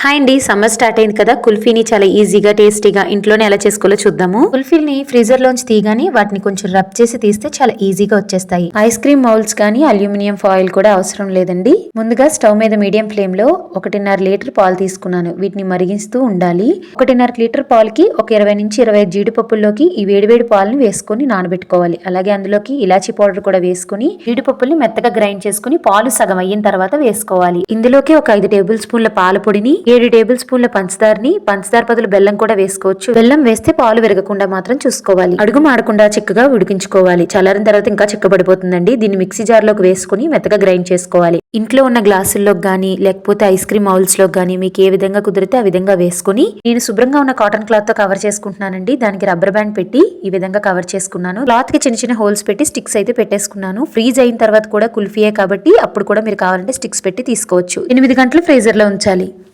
Hi అండి summer start అయింది కదా. కుల్ఫీని చాలా ఈజీగా టేస్టీగా ఇంట్లోనే ఎలా చేసుకోవాలో చూద్దాము. కుల్ఫీని ఫ్రీజర్ లోంచి తీయగానే వాటిని కొంచెం రబ్ చేసి తీస్తే చాలా ఈజీగా వచ్చేస్తాయి. ఐస్ క్రీమ్ మౌల్స్ కానీ అల్యూమినియం ఫాయిల్ కూడా అవసరం లేదండి. ముందుగా స్టవ్ మీద మీడియం ఫ్లేమ్లో ఒకటిన్నర లీటర్ పాలు తీసుకున్నాను. వీటిని మరిగిస్తూ ఉండాలి. ఒకటిన్నర లీటర్ పాలకి ఒక ఇరవై నుంచి ఇరవై జీడిపప్పుల్లోకి ఈ వేడివేడి పాలను వేసుకుని నానబెట్టుకోవాలి. అలాగే అందులోకి ఇలాచీ పౌడర్ కూడా వేసుకుని జీడిపప్పుల్ని మెత్తగా గ్రైండ్ చేసుకుని పాలు సగం అయిన తర్వాత వేసుకోవాలి. ఇందులోకి ఒక ఐదు టేబుల్ స్పూన్ల పాల పొడిని ఏడు టేబుల్ స్పూన్ల పంచదారని పంచదార బదులు బెల్లం కూడా వేసుకోవచ్చు. బెల్లం వేస్తే పాలు విరగకుండా మాత్రం చూసుకోవాలి. అడుగు మాడకుండా చిక్కగా ఉడికించుకోవాలి. చల్లారిన తర్వాత ఇంకా చిక్కబడిపోతుందండి. దీన్ని మిక్సీ జార్లోకి వేసుకుని మెత్తగా గ్రైండ్ చేసుకోవాలి. ఇంట్లో ఉన్న గ్లాసుల్లోకి గానీ లేకపోతే ఐస్ క్రీమ్ మౌల్స్లో గానీ మీకు ఏ విధంగా కుదిరితే ఆ విధంగా వేసుకుని నేను శుభ్రంగా ఉన్న కాటన్ క్లాత్తో కవర్ చేసుకుంటున్నానండి. దానికి రబ్బర్ బ్యాండ్ పెట్టి ఈ విధంగా కవర్ చేసుకున్నాను. క్లాత్కి చిన్న చిన్న హోల్స్ పెట్టి స్టిక్స్ అయితే పెట్టేసుకున్నాను. ఫ్రీజ్ అయిన తర్వాత కూడా కుల్ఫీయే కాబట్టి అప్పుడు కూడా మీరు కావాలంటే స్టిక్స్ పెట్టి తీసుకోవచ్చు. ఎనిమిది గంటలు ఫ్రీజర్లో ఉంచాలి.